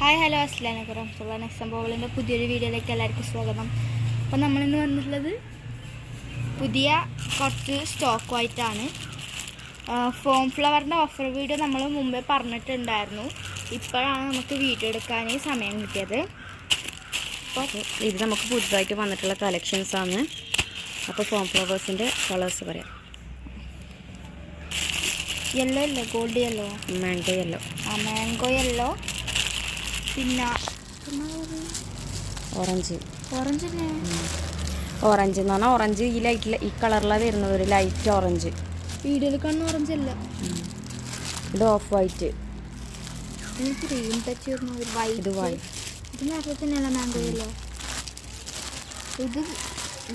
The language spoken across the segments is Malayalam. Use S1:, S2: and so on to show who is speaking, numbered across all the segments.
S1: ഹായ് ഹലോ അസ്ലാനക്ക് റഹ്മുള്ള നെക്സം ബോളിന്റെ പുതിയൊരു വീഡിയോയിലേക്ക് എല്ലാവർക്കും സ്വാഗതം. അപ്പോൾ നമ്മളിന്ന് വന്നിട്ടുള്ളത് പുതിയ കുറച്ച് സ്റ്റോക്കുമായിട്ടാണ്. ഫോം ഫ്ലവറിന്റെ ഓഫർ വീഡിയോ നമ്മൾ മുമ്പേ പറഞ്ഞിട്ടുണ്ടായിരുന്നു. ഇപ്പോഴാണ് നമുക്ക് വീഡിയോ എടുക്കാൻ സമയം കിട്ടിയത്. അപ്പോൾ
S2: ഇത് നമുക്ക് പുതുതായിട്ട് വന്നിട്ടുള്ള കളക്ഷൻസ് ആണ്. അപ്പോൾ ഫോം ഫ്ലവേഴ്സിന്റെ കളേഴ്സ് പറയാം.
S1: യെല്ലോ അല്ലേ? ഗോൾഡ് യെല്ലോ
S2: മാംഗോ യെല്ലോ
S1: ആ മാംഗോ യെല്ലോ പിന്നെ
S2: ഓറഞ്ച്.
S1: ഓറഞ്ച്
S2: ഓറഞ്ച് എന്ന് പറഞ്ഞാൽ ഓറഞ്ച് ഈ ലൈറ്റ് ഈ കളറിലാണ് വരുന്നത്. ഒരു ലൈറ്റ് ഓറഞ്ച്
S1: വീഡിയോയിൽ കാണുന്ന ഓറഞ്ച് അല്ല.
S2: ഇത് ഓഫ് വൈറ്റ്
S1: എനിക്ക് ക്രീം ടച്ച് വരുന്ന ഒരു വൈറ്റ്
S2: ഇത്.
S1: ഇത് നേരത്തെ തന്നെയല്ല മാംഗോ യെല്ലോ ഇത്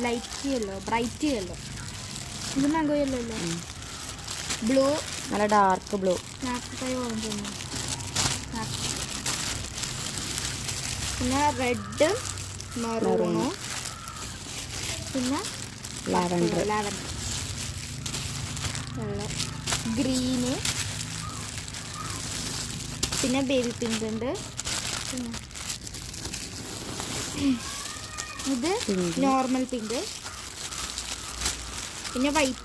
S1: ലൈറ്റ് യെല്ലോ ബ്രൈറ്റ് യെല്ലോ ഇത് മാംഗോ യെല്ലോ അല്ലേ? ബ്ലൂ
S2: നല്ല ഡാർക്ക് ബ്ലൂ
S1: ഡാർക്ക് ഓറഞ്ച് തന്നെ നേരത്തെ. പിന്നെ റെഡ് മെറൂണോ പിന്നെ
S2: ലാവൻഡർ
S1: ലാവൻഡർ വെള്ള ഗ്രീന്. പിന്നെ ബേബി പിങ്ക് ഉണ്ട്. പിന്നെ ഇത് നോർമൽ പിങ്ക് പിന്നെ വൈറ്റ്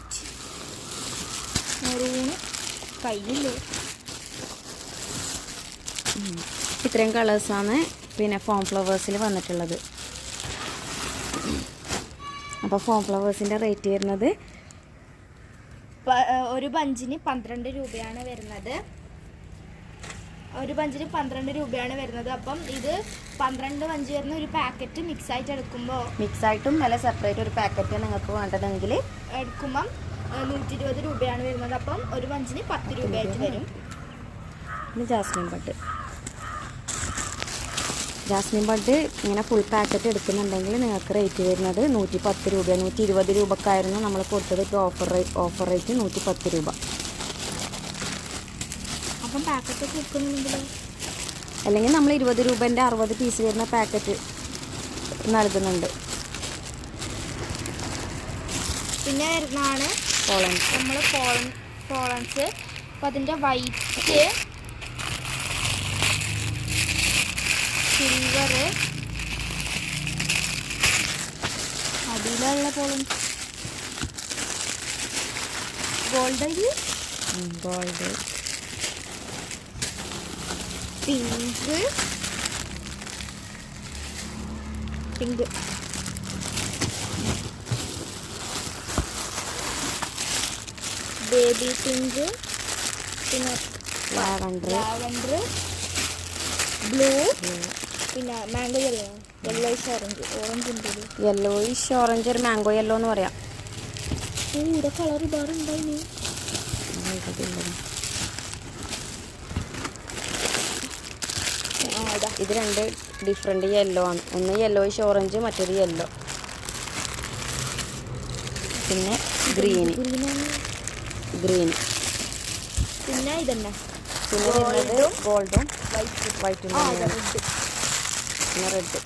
S1: മെറൂണ് കയ്യില്ലേ
S2: ഇത്രയും കളേഴ്സാണ് പിന്നെ ഫോം ഫ്ലവേഴ്സിൽ വന്നിട്ടുള്ളത്. അപ്പോൾ ഫോം ഫ്ലവേഴ്സിന്റെ റേറ്റ് വരുന്നത്
S1: ഒരു ബഞ്ചിന് പന്ത്രണ്ട് രൂപയാണ് വരുന്നത്. ഒരു ബഞ്ചിന് പന്ത്രണ്ട് രൂപയാണ് വരുന്നത്. അപ്പം ഇത് പന്ത്രണ്ട് ബഞ്ച് വരുന്ന ഒരു പാക്കറ്റ് മിക്സ് ആയിട്ട് എടുക്കുമ്പോൾ
S2: മിക്സ് ആയിട്ടും നല്ല സെപ്പറേറ്റ് ഒരു പാക്കറ്റ് നിങ്ങൾക്ക് വേണ്ടതെങ്കിൽ
S1: എടുക്കുമ്പം നൂറ്റി ഇരുപത് രൂപയാണ് വരുന്നത്. അപ്പം ഒരു ബഞ്ചിന് പത്ത് രൂപയായിട്ട് വരും.
S2: ജാസ്മിൻ ബഡ് ജാസ്മിൻ ബഡ് ഇങ്ങനെ ഫുൾ പാക്കറ്റ് എടുക്കുന്നുണ്ടെങ്കിൽ നിങ്ങൾക്ക് റേറ്റ് വരുന്നത് നൂറ്റി പത്ത് രൂപ നൂറ്റി ഇരുപത് രൂപക്കായിരുന്നു നമ്മൾ കൊടുത്തത്. ഇപ്പോൾ ഓഫർ റേറ്റ് ഓഫർ റേറ്റ് നൂറ്റി പത്ത് രൂപ.
S1: അപ്പം പാക്കറ്റ്
S2: അല്ലെങ്കിൽ നമ്മൾ ഇരുപത് രൂപേന്റെ അറുപത് പീസ് വരുന്ന പാക്കറ്റ് നൽകുന്നുണ്ട്.
S1: പിന്നെ വരുന്നതാണ് നമ്മൾ പോളൻ പോളൻസ് അപ്പം അതിന്റെ വൈറ്റ് സിൽവർ അടിയിലുള്ള പോളും gold
S2: gold
S1: pink pink baby pink പിന്നെ
S2: ലാവണ്ടർ
S1: ലാവൻഡർ ബ്ലൂ പിന്നെ mango yellow yellowish orange orange ഉണ്ട്.
S2: യെല്ലോയിഷ് ഓറഞ്ച് ഒരു മാംഗോ യെല്ലോ എന്ന് പറയാം.
S1: ഇവിടെ കളർ ഒരുപാട് ഉണ്ടായിരുന്നു ഇത്.
S2: രണ്ട് ഡിഫറെന്റ് യെല്ലോ ആണ്. ഒന്ന് യെല്ലോയിഷ് ഓറഞ്ച് മറ്റൊരു യെല്ലോ പിന്നെ
S1: ഗ്രീൻ
S2: ഗ്രീൻ
S1: പിന്നെ ഇതന്നെ.
S2: പിന്നെ വരുന്നത് ഗോൾഡും
S1: വൈറ്റ്
S2: വൈറ്റും തന്നെയാണ്
S1: റെഡ്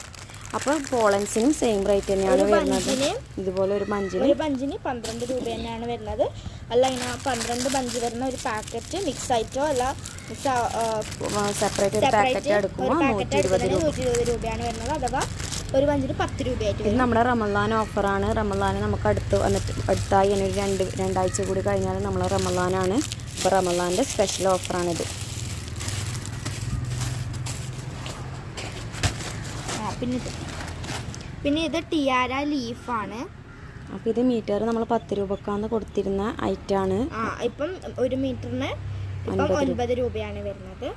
S2: അപ്പോൾ പോളൻസിനും സെയിം റേറ്റ് തന്നെയാണ് വരുന്നത്. ഇതുപോലെ ഒരു മഞ്ചിന്
S1: ഒരു പഞ്ചിന് പന്ത്രണ്ട് രൂപ തന്നെയാണ് വരുന്നത്. അല്ല ഇങ്ങനെ പന്ത്രണ്ട് പഞ്ച് വരുന്ന ഒരു പാക്കറ്റ് മിക്സ് ആയിട്ടോ അല്ല
S2: സെപ്പറേറ്റ് ഒരു പാക്കറ്റ് എടുക്കുമ്പോൾ നൂറ്റി ഇരുപത്
S1: രൂപയാണ് വരുന്നത്. അഥവാ ഒരു പഞ്ചിന് പത്ത് രൂപയായിട്ട്
S2: ഇത് നമ്മുടെ റമദാൻ ഓഫറാണ്. റമദാൻ നമുക്ക് അടുത്ത് വന്നിട്ട് അടുത്തായി ഇനി ഒരു രണ്ട് രണ്ടാഴ്ച കൂടി കഴിഞ്ഞാൽ നമ്മൾ റമലാനാണ്. അപ്പോൾ റമലാന്റെ സ്പെഷ്യൽ ഓഫറാണിത്
S1: പിന്നെ ഇത്. പിന്നെ ഇത് ടിയാര ലീഫാണ്
S2: അപ്പോൾ ഇത് മീറ്റർ നമ്മൾ പത്ത് രൂപക്കാന്ന് കൊടുത്തിരുന്ന ഐറ്റാണ്
S1: ആ ഇപ്പം ഒരു മീറ്ററിന് ഇപ്പം
S2: ഒൻപത്
S1: രൂപയാണ് വരുന്നത്.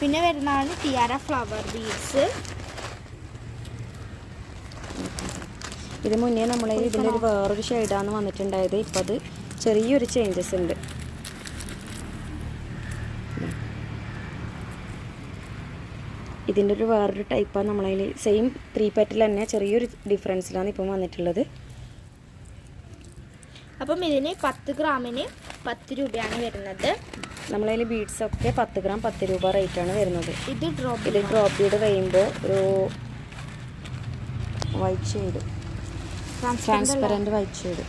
S1: പിന്നെ വരുന്നതാണ് ടിയാര ഫ്ലവർ ബീഡ്സ്
S2: ഇത് മുന്നേ നമ്മൾ ഇതിന്റെ ഒരു വേറൊരു ഷെയ്ഡാണ് വന്നിട്ടുണ്ടായത്. ഇപ്പോൾ അത് ചെറിയൊരു ചേഞ്ചസ് ഉണ്ട്. ഇതിന്റെ ഒരു വേറൊരു ടൈപ്പാണ് നമ്മളതിൽ സെയിം ത്രീ പാറ്റിൽ തന്നെ ചെറിയൊരു ഡിഫറൻസിലാണ് ഇപ്പം വന്നിട്ടുള്ളത്.
S1: അപ്പം ഇതിന് പത്ത് ഗ്രാമിന് പത്ത് രൂപയാണ് വരുന്നത്.
S2: നമ്മളതിൽ ബീഡ്സൊക്കെ പത്ത് ഗ്രാം പത്ത് രൂപ റേറ്റാണ് വരുന്നത്.
S1: ഇത് ഡ്രോപ്പ്
S2: ഇത് ഡ്രോപ്പ് ചെയ്ത് കഴിയുമ്പോൾ ഒരു white shade transparent white shade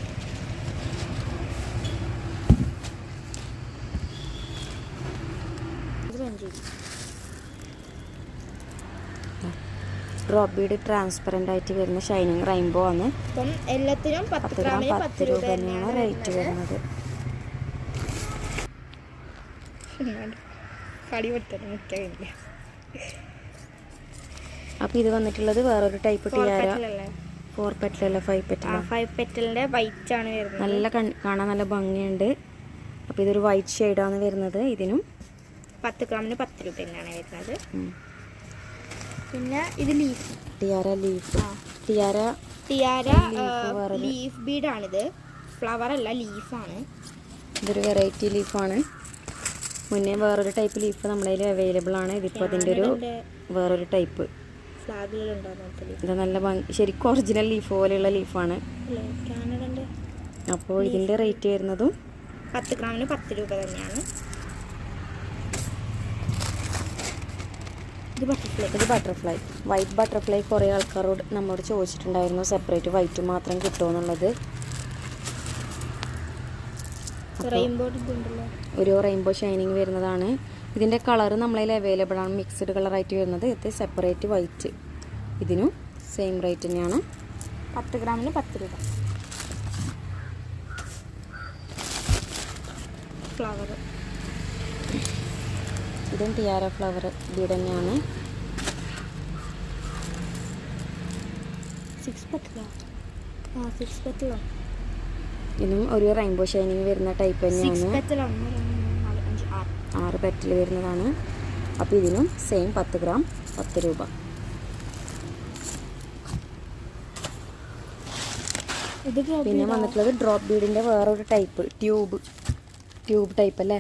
S1: ഇത്
S2: ഡ്രോപ്പ് ബീഡ് ട്രാൻസ്പെറന്റ് ആയിട്ട് വരുന്ന ഷൈനിങ് റെയിൻബോ ആണ്.
S1: അപ്പം എല്ലാത്തിനും പത്ത്
S2: ഗ്രാം പത്ത് രൂപ തന്നെയാണ് റേറ്റ് വരുന്നത്. അപ്പൊ ഇത് വന്നിട്ടുള്ളത് വേറൊരു ടൈപ്പ് ടിയാര ഫോർ പെറ്റലല്ല ഫൈവ് പെറ്റല
S1: ഫൈവ് പെറ്റലിന്റെ വൈറ്റ് ആണ് വരുന്നത്.
S2: നല്ല കാണാൻ നല്ല ഭംഗിയുണ്ട്. അപ്പോൾ ഇതൊരു വൈറ്റ് ഷെയ്ഡാണ് വരുന്നത് ഇതിനും.
S1: പത്ത് ഗ്രാമിന് പത്ത് രൂപ തന്നെയാണ് വരുന്നത്. പിന്നെ ഇത് leaf
S2: tiara leaf tiara
S1: tiara
S2: leaf bead
S1: leaf ബീഡാണിത് flower അല്ല ലീഫാണ്
S2: ഇതൊരു വെറൈറ്റി ലീഫാണ് മുന്നേ വേറൊരു ടൈപ്പ് ലീഫ് നമ്മുടെ കയ്യിൽ അവൈലബിൾ ആണ്. ഇതിപ്പോൾ അതിന്റെ ഒരു വേറൊരു ടൈപ്പ് ഇത് നല്ല ശരിക്കും ഒറിജിനൽ ലീഫ് പോലെയുള്ള ലീഫാണ് അപ്പോൾ ഇതിന്റെ റേറ്റ് വരുന്നതും
S1: പത്ത് ഗ്രാമിന് പത്ത് രൂപ തന്നെയാണ്. ഇത് ബട്ടർഫ്ലൈ
S2: ഇത് ബട്ടർഫ്ലൈ വൈറ്റ് ബട്ടർഫ്ലൈ കുറേ ആൾക്കാരോട് നമ്മോട് ചോദിച്ചിട്ടുണ്ടായിരുന്നു സെപ്പറേറ്റ് വൈറ്റ് മാത്രം
S1: കിട്ടുമെന്നുള്ളത്
S2: ഒരു റെയിൻബോ ഷൈനിങ് വരുന്നതാണ്. ഇതിന്റെ കളർ നമ്മളതിൽ അവൈലബിൾ ആണ്. മിക്സ്ഡ് കളറായിട്ട് വരുന്നത്. ഇത് സെപ്പറേറ്റ് വൈറ്റ് ഇതിനും സെയിം റേറ്റ് തന്നെയാണ്.
S1: പത്ത് ഗ്രാമിന് പത്ത് രൂപ. ഫ്ലവർ
S2: ഇതും ടിയാര ഫ്ലവർ ബീഡ് തന്നെയാണ്.
S1: സിക്സ് പത്തിലോ ആ? സിക്സ് പത്തിലോ
S2: ഇതും ഒരു റെയിൻബോ ഷൈനിങ് വരുന്ന ടൈപ്പ് തന്നെയാണ്.
S1: ആറ്.
S2: പെറ്റിൽ വരുന്നതാണ്. അപ്പോൾ ഇതിനും സെയിം പത്ത് ഗ്രാം പത്ത് രൂപ. പിന്നെ വന്നിട്ടുള്ളത് ഡ്രോപ്പ് ബീഡിന്റെ വേറൊരു ടൈപ്പ് ട്യൂബ് ട്യൂബ് ടൈപ്പ് അല്ലേ?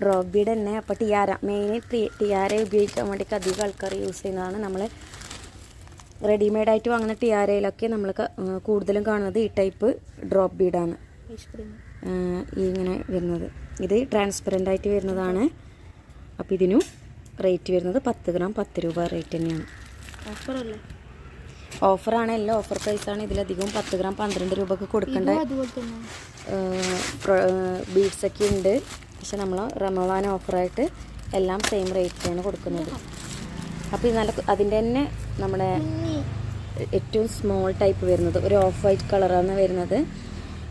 S1: ഡ്രോപ്പ്
S2: ബീഡ് തന്നെ. അപ്പോൾ ടിയാര മെയിൻ ടിയാര ഉപയോഗിക്കാൻ വേണ്ടിയിട്ട് അധികം ആൾക്കാർ യൂസ് ചെയ്യുന്നതാണ് നമ്മൾ റെഡിമെയ്ഡായിട്ട് വാങ്ങുന്ന ടിയാരയിലൊക്കെ നമ്മൾ കൂടുതലും കാണുന്നത് ഈ ടൈപ്പ് ഡ്രോപ്പ് ബീഡാണ് ഇങ്ങനെ വരുന്നത്. ഇത് ട്രാൻസ്പെറന്റ് ആയിട്ട് വരുന്നതാണ്. അപ്പോൾ ഇതിനും റേറ്റ് വരുന്നത് പത്ത് ഗ്രാം പത്ത് രൂപ റേറ്റ് തന്നെയാണ്.
S1: ഓഫറല്ലേ
S2: ഓഫറാണ്. എല്ലാം ഓഫർ ആണ് ഇതിലധികം പത്ത് ഗ്രാം പന്ത്രണ്ട് രൂപക്ക് കൊടുക്കേണ്ട.
S1: ഇതും അതുപോലെ തന്നെ.
S2: ബീഡ്സ് ഒക്കെ ഉണ്ട്. പക്ഷെ നമ്മൾ റമവാൻ ഓഫറായിട്ട് എല്ലാം സെയിം റേറ്റിലാണ് കൊടുക്കുന്നത്. അപ്പോൾ ഇത് നല്ല അതിന്റെ തന്നെ നമ്മുടെ ഏറ്റവും സ്മോൾ ടൈപ്പ് വരുന്നത്. ഒരു ഓഫ് വൈറ്റ് കളറാണ് വരുന്നത്.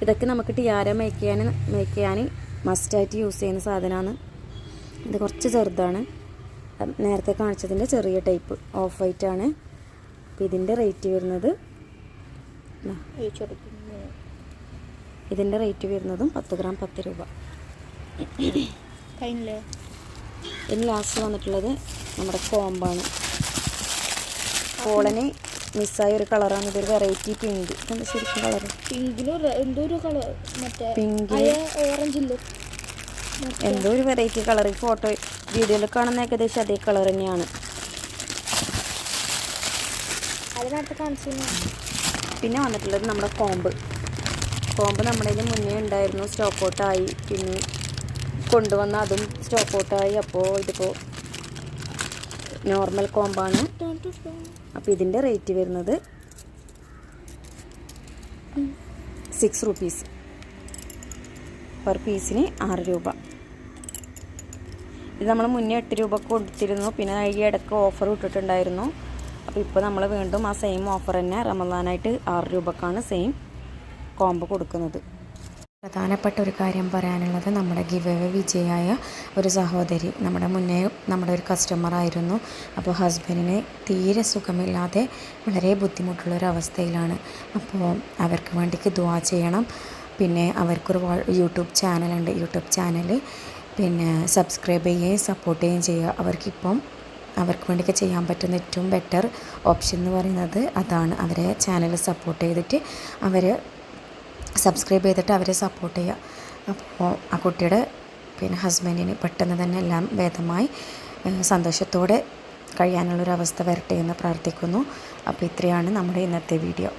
S2: ഇതൊക്കെ നമുക്ക് ടിയാര മേക്ക് ചെയ്യാൻ മേക്ക് ചെയ്യാൻ മസ്റ്റായിട്ട് യൂസ് ചെയ്യുന്ന സാധനമാണ്. ഇത് കുറച്ച് ചെറുതാണ്. നേരത്തെ കാണിച്ചതിന്റെ ചെറിയ ടൈപ്പ് ഓഫ് വൈറ്റ് ആണ്. അപ്പോൾ ഇതിന്റെ റേറ്റ് വരുന്നത് ഇതിന്റെ റേറ്റ് വരുന്നതും പത്ത് ഗ്രാം പത്ത് രൂപ.
S1: കഴിഞ്ഞില്ലേ?
S2: ഇനി ലാസ്റ്റ് വന്നിട്ടുള്ളത് നമ്മുടെ കോമ്പാണ്. കോളന് മിസ്സായ ഒരു കളറാണ് ഇതൊരു വെറൈറ്റി പിങ്ക് ശരിക്കും കളർ
S1: പിങ്കിലും എന്തോ ഒരു കളർ മറ്റേ
S2: എന്തോ ഒരു വെറൈറ്റി കളർ ഫോട്ടോ വീഡിയോയിൽ കാണുന്ന ഏകദേശം അതേ കളർ തന്നെയാണ്. പിന്നെ വന്നിട്ടുള്ളത് നമ്മുടെ കോമ്പ്. കോമ്പ് നമ്മുടെ കയ്യിൽ മുന്നേ ഉണ്ടായിരുന്നു. സ്റ്റോക്ക് ഔട്ടായി പിന്നെ കൊണ്ടുവന്ന അതും സ്റ്റോക്ക് ഔട്ടായി അപ്പോൾ ഇതിപ്പോൾ നോർമൽ കോമ്പാണ് അപ്പോൾ ഇതിന്റെ റേറ്റ് വരുന്നത് സിക്സ് റുപ്പീസ് പെർ പീസിന് ആറ് രൂപ. ഇത് നമ്മൾ മുന്നേ എട്ട് രൂപ കൊടുത്തിരുന്നു. പിന്നെ ഈ ഇടയ്ക്ക് ഓഫർ ഇട്ടിട്ടുണ്ടായിരുന്നു. അപ്പോൾ ഇപ്പോൾ നമ്മൾ വീണ്ടും ആ സെയിം ഓഫർ തന്നെ റമദാനായിട്ട് ആറ് രൂപക്കാണ് സെയിം കോംബോ കൊടുക്കുന്നത്. പ്രധാനപ്പെട്ട ഒരു കാര്യം പറയാനുള്ളത് നമ്മുടെ ഗിവ് എവേ വിജയായ ഒരു സഹോദരി നമ്മുടെ മുന്നേ നമ്മുടെ ഒരു കസ്റ്റമർ ആയിരുന്നു. അപ്പോൾ ഹസ്ബൻഡിന് തീരെ സുഖമില്ലാതെ വളരെ ബുദ്ധിമുട്ടുള്ള ഒരു അവസ്ഥയിലാണ്. അപ്പോൾ അവർക്ക് വേണ്ടിക്ക് ദ്വാ ചെയ്യണം. പിന്നെ അവർക്കൊരു യൂട്യൂബ് ചാനലുണ്ട് യൂട്യൂബ് ചാനൽ പിന്നെ സബ്സ്ക്രൈബ് ചെയ്യുകയും സപ്പോർട്ട് ചെയ്യുകയും ചെയ്യുക. അവർക്കിപ്പം അവർക്ക് വേണ്ടിയൊക്കെ ചെയ്യാൻ പറ്റുന്ന ഏറ്റവും ബെറ്റർ ഓപ്ഷൻ എന്ന് പറയുന്നത് അതാണ്. അവരെ ചാനൽ സപ്പോർട്ട് ചെയ്തിട്ട് അവർ സബ്സ്ക്രൈബ് ചെയ്തിട്ട് അവരെ സപ്പോർട്ട് ചെയ്യുക. അപ്പോൾ ആ കുട്ടിയുടെ പിന്നെ ഹസ്ബൻഡിന് പെട്ടെന്ന് തന്നെ എല്ലാം ഭേദമായി സന്തോഷത്തോടെ കഴിയാനുള്ളൊരവസ്ഥ വരട്ടെ എന്ന് പ്രാർത്ഥിക്കുന്നു. അപ്പോൾ ഇത്രയാണ് നമ്മുടെ ഇന്നത്തെ വീഡിയോ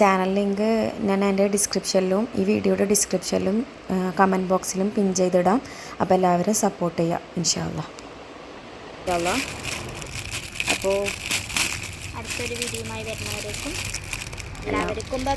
S2: ചാനൽ ലിങ്ക് ഞാൻ എന്റെ ഡിസ്ക്രിപ്ഷനിലും ഈ വീഡിയോയുടെ ഡിസ്ക്രിപ്ഷനിലും കമന്റ് ബോക്സിലും പിൻ ചെയ്തിടാം. അപ്പോൾ എല്ലാവരും സപ്പോർട്ട് ചെയ്യുക ഇൻഷാല്ല അപ്പോൾ
S1: അടുത്തൊരു വീഡിയോയുമായി വരുന്നവരേക്കും എല്ലാവർക്കും ബൈ.